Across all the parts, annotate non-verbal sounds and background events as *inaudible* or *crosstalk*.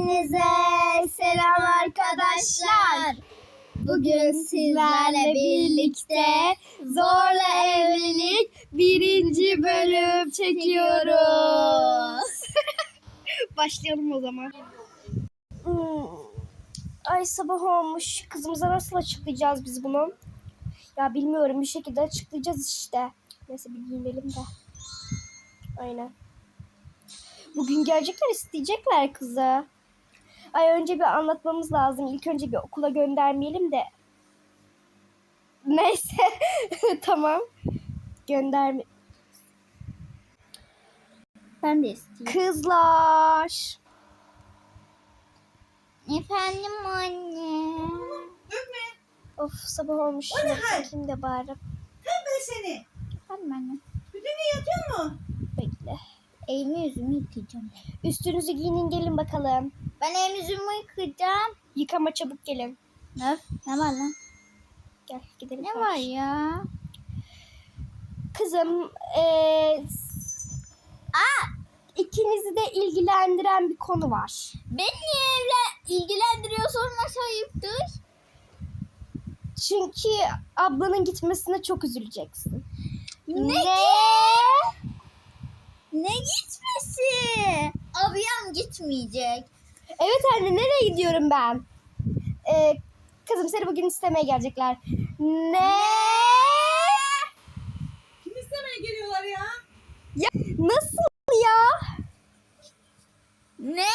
Hepinize selam arkadaşlar. Bugün sizlerle birlikte Zorla Evlilik birinci bölüm çekiyoruz. *laughs* Başlayalım o zaman. Hmm. Ay sabah olmuş. Kızımıza nasıl açıklayacağız biz bunu? Ya bilmiyorum bir şekilde açıklayacağız işte. Neyse bir giyinelim de. Aynen. Bugün gelecekler isteyecekler kızı. Ay önce bir anlatmamız lazım. İlk önce bir okula göndermeyelim de. Neyse. *laughs* tamam. Gönderme. Ben de isteyeyim. Kızlar. Efendim anne. Of sabah olmuş. O ne hal? bakayım da bari. Tembel seni. Efendim anne. Bütün gün yatıyor mu? Bekle. Elimi yüzümü yıkayacağım. Üstünüzü giyinin gelin bakalım. Ben elimi yüzümü yıkayacağım. Yıkama çabuk gelin. Ne? Ne var lan? Gel gidelim. Ne var ya? Kızım eee Aa, ikinizi de ilgilendiren bir konu var. Beni niye evle ilgilendiriyor sorması ayıptır. Çünkü ablanın gitmesine çok üzüleceksin. Ne? Ne gitmesi? Abiyam gitmeyecek. Evet anne nereye gidiyorum ben? Ee, kızım seni bugün istemeye gelecekler. Ne? Kim istemeye geliyorlar ya? Nasıl ya? Ne?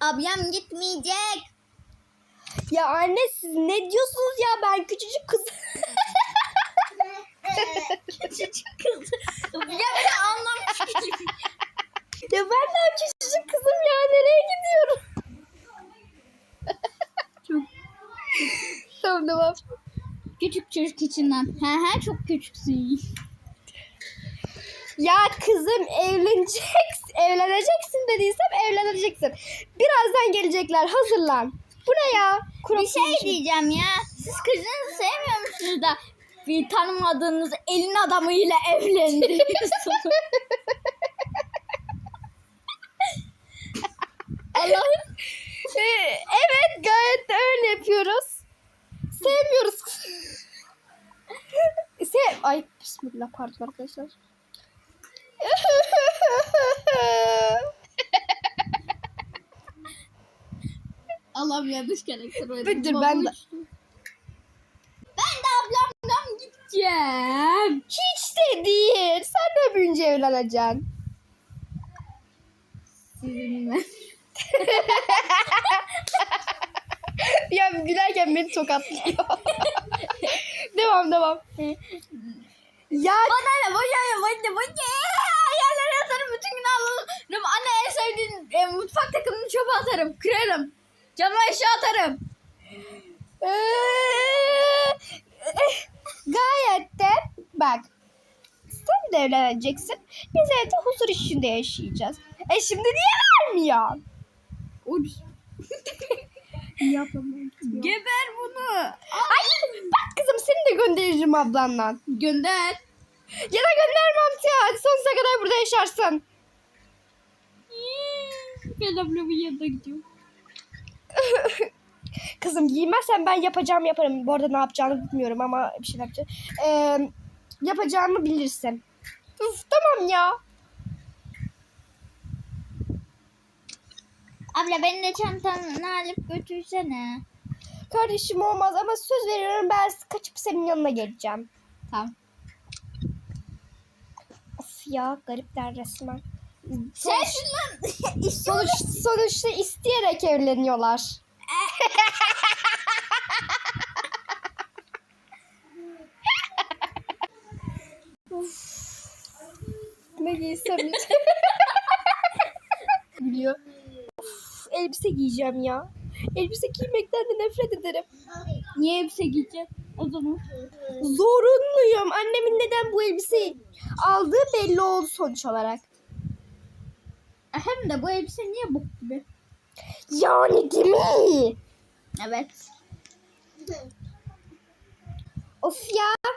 Abiyam gitmeyecek. Ya anne siz ne diyorsunuz ya ben küçücük kız. *laughs* Küçücük kız. ya beni anlamış küçük. ya ben daha küçücük kızım ya nereye gidiyorum? Tamam tamam. Küçük çocuk içinden. He he çok küçüksün. Ya kızım evleneceksin, *laughs* evleneceksin dediysem evleneceksin. Birazdan gelecekler hazırlan. Bu ne ya? Bir şey diyeceğim ya. Siz kızınızı sevmiyor musunuz da bir tanımadığınız elin adamıyla *laughs* evlendiriyorsunuz? *laughs* Allah'ım. Ee, evet gayet de öyle yapıyoruz. Sevmiyoruz. Sev... Ay bismillah pardon arkadaşlar. Allah'ım yanlış karakter oynadım. Dur, ben de- Ben de ablamdan gideceğim. Hiç de değil. Sen de büyünce evleneceksin. Sizinle. *laughs* *laughs* ya gülerken beni tokatlıyor. *laughs* devam devam. ya Bana ne? Boya ya boya boya. Yerlere atarım bütün gün alırım. Anne en sevdiğin e, mutfak takımını çöpe atarım. Kırarım. Cama eşya atarım. *laughs* Gayet de bak sen de evleneceksin. Biz evde huzur içinde yaşayacağız. E şimdi niye vermiyor? Uç. Yapamam. Geber bunu. Ay bak kızım seni de gönderirim ablanla. Gönder. Ya da göndermem ya. Sonsuza kadar burada yaşarsın. Ben ablamın yanına gidiyorum. *laughs* Kızım giymezsen ben yapacağımı yaparım. Bu arada ne yapacağını bilmiyorum ama bir şey yapacağım. Ee, yapacağımı bilirsin. Uf, tamam ya. Abla beni de çantanı alıp götürsene. Kardeşim olmaz ama söz veriyorum ben kaçıp senin yanına geleceğim. Tamam. Of ya garipler resmen. Lan. *laughs* İstiyorum. Sonuç, sonuçta isteyerek evleniyorlar. *laughs* Ne giysem hiç. *laughs* Biliyor. Of, elbise giyeceğim ya. Elbise giymekten de nefret ederim. Niye elbise giyeceksin? O zaman. Zorunluyum. Annemin neden bu elbiseyi aldığı belli oldu sonuç olarak. Hem de bu elbise niye bok gibi? Yani değil mi? Evet. Of ya.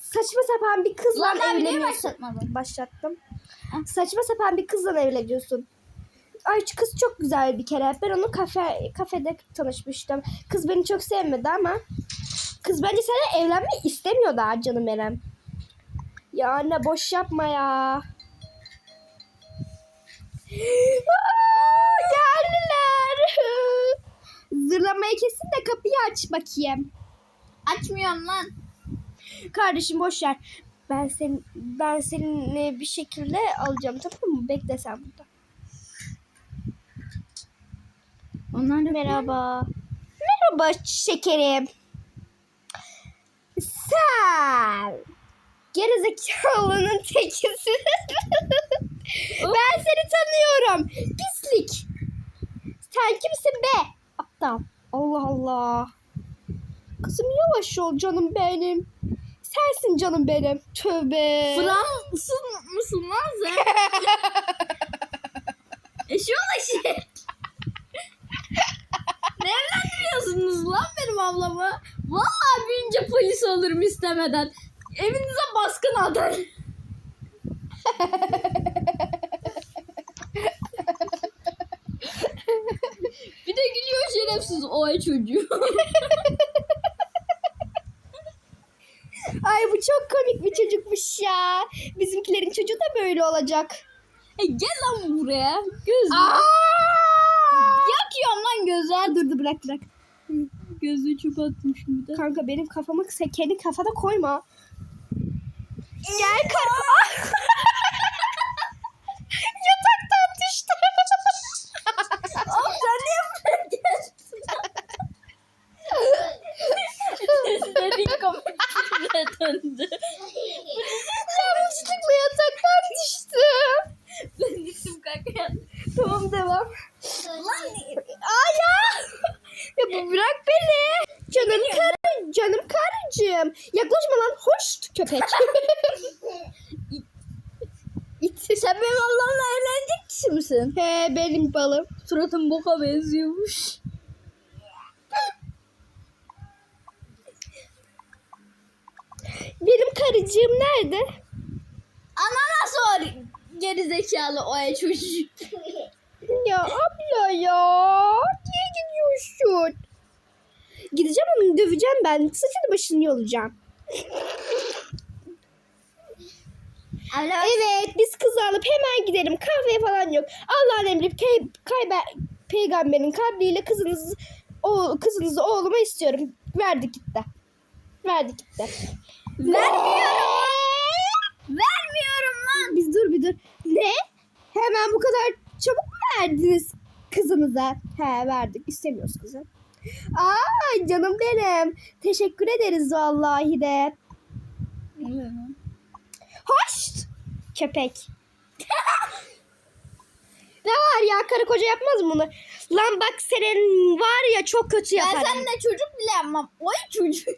Saçma sapan bir kızla Lan evleniyorsun. başlatmadın? Başlattım. Saçma sapan bir kızla evleniyorsun. Ay kız çok güzel bir kere. Ben onu kafe kafede tanışmıştım. Kız beni çok sevmedi ama kız bence seninle evlenmeyi istemiyor daha canım benim. Ya anne boş yapma ya. Aa, geldiler. *laughs* Zırlamayı kesin de kapıyı aç bakayım. Açmıyorum lan. Kardeşim boş ver. Ben senin ben seninle bir şekilde alacağım tamam mı? Bekle sen burada. Onlar da Merhaba. Merhaba şekerim. Sen gerizekalının tekisin. ben seni tanıyorum. Pislik. Sen kimsin be? Aptal. Allah Allah. Kızım yavaş ol canım benim. Sensin canım benim. Tövbe. Fransız mısın lan sen? *laughs* Eşi şey. Ne evlendiriyorsunuz lan benim ablamı? Vallahi büyünce polis olurum istemeden. Evinize baskın atar. *laughs* bir de gülüyor şerefsiz o ay çocuğu. Ay bu çok komik bir çocukmuş ya. Bizimkilerin çocuğu da böyle olacak. E, gel lan buraya. Gözü. Yakıyorum lan gözü. Dur dur bırak bırak. Gözü çöp attım şimdi. Kanka benim kafamı kendi kafada koyma. Gel kar. *laughs* Yataktan düştü. Oğlum sen niye buraya geldin? *laughs* Dediğin komikliğine döndü. Yanlışlıkla yataktan düştüm. Ben düştüm kanka. Tamam devam. Lan Aa ya. ya bu bırak beni. Canım karı, canım karıcığım. Yaklaşma lan hoş köpek. *laughs* İt. sen benim Allah'ımla evlenecek kişi misin? He benim balım. Suratın boka benziyormuş. Benim karıcığım nerede? Anana sor geri zekalı o çocuk. Ya abla ya. Niye gidiyorsun? Gideceğim onu döveceğim ben. Saçını başını yolacağım. Evet biz kızı alıp hemen gidelim. Kahve falan yok. Allah'ın emri pe- kaybe- peygamberin kabriyle kızınızı o kızınızı oğluma istiyorum. Verdi gitti. Verdi gitti. Vermiyorum. Vermiyorum lan. Biz dur bir dur. Ne? Hemen bu kadar çabuk mu verdiniz kızınıza? He verdik. İstemiyoruz kızı. Aa canım benim. Teşekkür ederiz vallahi de. Hoş. Köpek. *laughs* ne var ya karı koca yapmaz mı bunu? Lan bak senin var ya çok kötü Ben yaparım. seninle çocuk bile yapmam. O ay çocuk.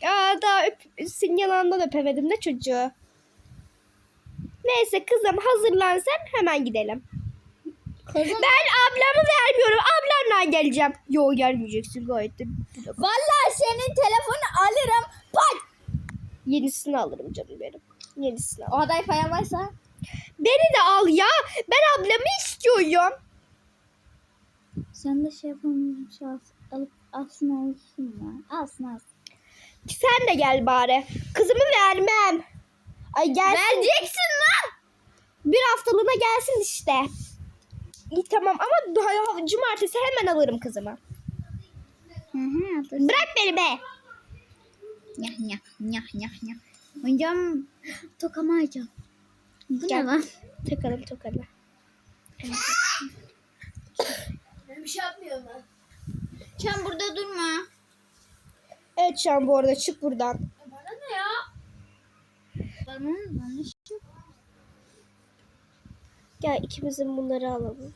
Ya daha öp, senin yanağından öpemedim de çocuğu. Neyse kızım hazırlan sen hemen gidelim. Kızım. Ben ablamı vermiyorum. Ablamla geleceğim. Yo gelmeyeceksin gayet de. Vallahi senin telefonu alırım. Pat. Yenisini alırım canım benim. Yenisini al. O aday paya varsa. Beni de al ya. Ben ablamı istiyorum. Sen de şey yapalım. Şey alıp alsın alsın ya. Alsın alsın. Sen de gel bari. Kızımı vermem. Ay gelsin. Vereceksin lan. Bir haftalığına gelsin işte. İyi tamam ama daha cumartesi hemen alırım kızımı. Hı hı. Bırak beni be. Nyah nyah nyah nyah nyah. Hocam tokamı alacağım. Bu Gel. ne lan? Takalım takalım. Bir şey yapmıyorum ben. Sen burada durma. Evet şu an bu arada çık buradan. Bana ne ya? Bana ne? Bana. Gel ikimizin bunları alalım.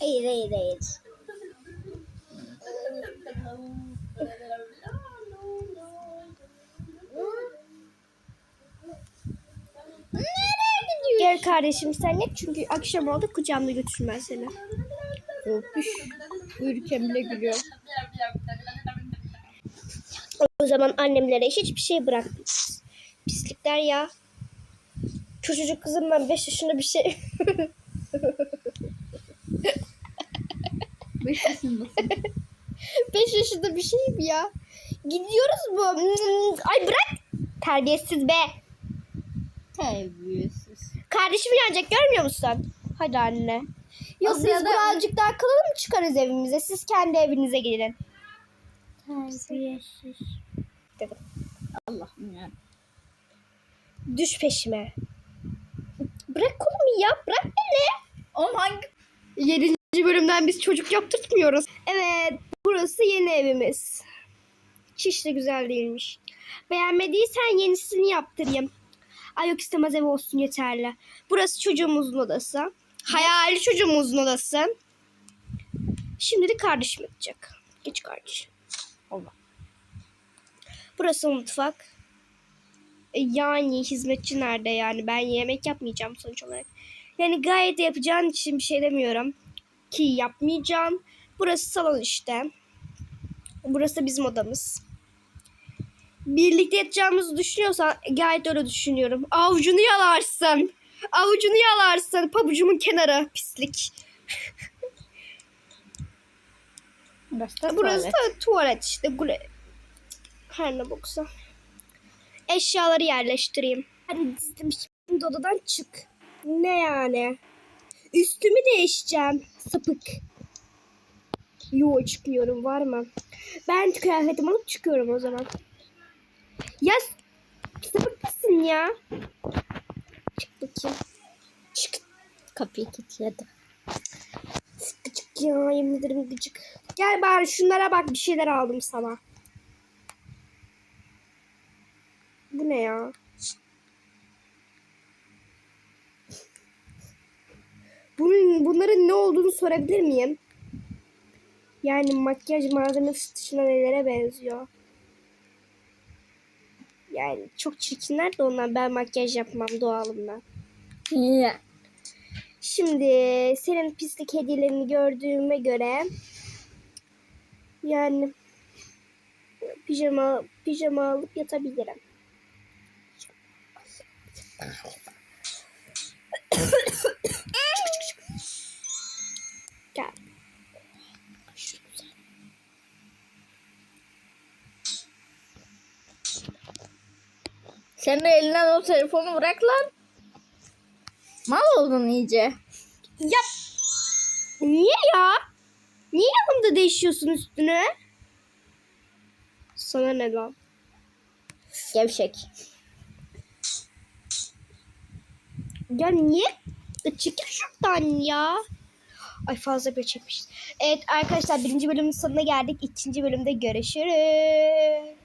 Hayır hayır hayır. Nereye gidiyorsun? Gel kardeşim sen git çünkü akşam oldu kucağımda götürürüm ben seni. Korkuş. Ürken bile gülüyor. O zaman annemlere hiçbir şey bırakmayacağız. Biz ya. Küçücük kızım ben 5 yaşında bir şey. 5 yaşındasın. 5 yaşında bir şey mi ya? Gidiyoruz bu. Ay bırak. Terbiyesiz be. Terbiyesiz. Kardeşim yanacak görmüyor musun? Hadi anne. Yok O biz birazcık daha kalalım çıkarız evimize. Siz kendi evinize gidin. Terbiyesiz. Dedim. Allah'ım ya. Düş peşime. Bırak kolumu ya. Bırak beni. Oğlum hangi... 7. bölümden biz çocuk yaptırtmıyoruz. Evet. Burası yeni evimiz. Hiç de güzel değilmiş. Beğenmediysen yenisini yaptırayım. Ay yok istemez ev olsun yeterli. Burası çocuğumuzun odası. Hayali çocuğumuzun odası. Şimdi de kardeşim yatacak. Geç kardeşim. Allah. Burası mutfak. E, Yani hizmetçi nerede yani? Ben yemek yapmayacağım sonuç olarak. Yani gayet yapacağın için bir şey demiyorum. Ki yapmayacağım. Burası salon işte. Burası bizim odamız. Birlikte yatacağımızı düşünüyorsan gayet öyle düşünüyorum. Avucunu yalarsın. Avucunu yalarsın. Pabucumun kenarı pislik. *laughs* Burası da Burası tuvalet. da tuvalet işte. Gule. Ne boksa. Eşyaları yerleştireyim. Hadi dizdim şimdi odadan çık. Ne yani? Üstümü değişeceğim. Sapık. Yo çıkmıyorum var mı? Ben kıyafetimi alıp çıkıyorum o zaman. Ya sapık mısın ya? Çık bakayım. Çık. Kapıyı kilitledi. Gıcık ya yemin ederim gıcık. Gel bari şunlara bak bir şeyler aldım sana. Bu ne ya? Bunun, bunların ne olduğunu sorabilir miyim? Yani makyaj malzemesi dışında nelere benziyor? Yani çok çirkinler de ondan ben makyaj yapmam doğalımdan. Ya. Şimdi senin pislik hediyelerini gördüğüme göre yani pijama pijama alıp yatabilirim. Gel. Sen de elinden o telefonu bırak lan. Mal oldun iyice. Yap. Niye ya? Niye yanımda değişiyorsun üstüne? Sana ne lan? Gevşek. Ya niye? Çekil şuradan ya. Ay fazla bir çekmiş. Evet arkadaşlar birinci bölümün sonuna geldik. İkinci bölümde görüşürüz.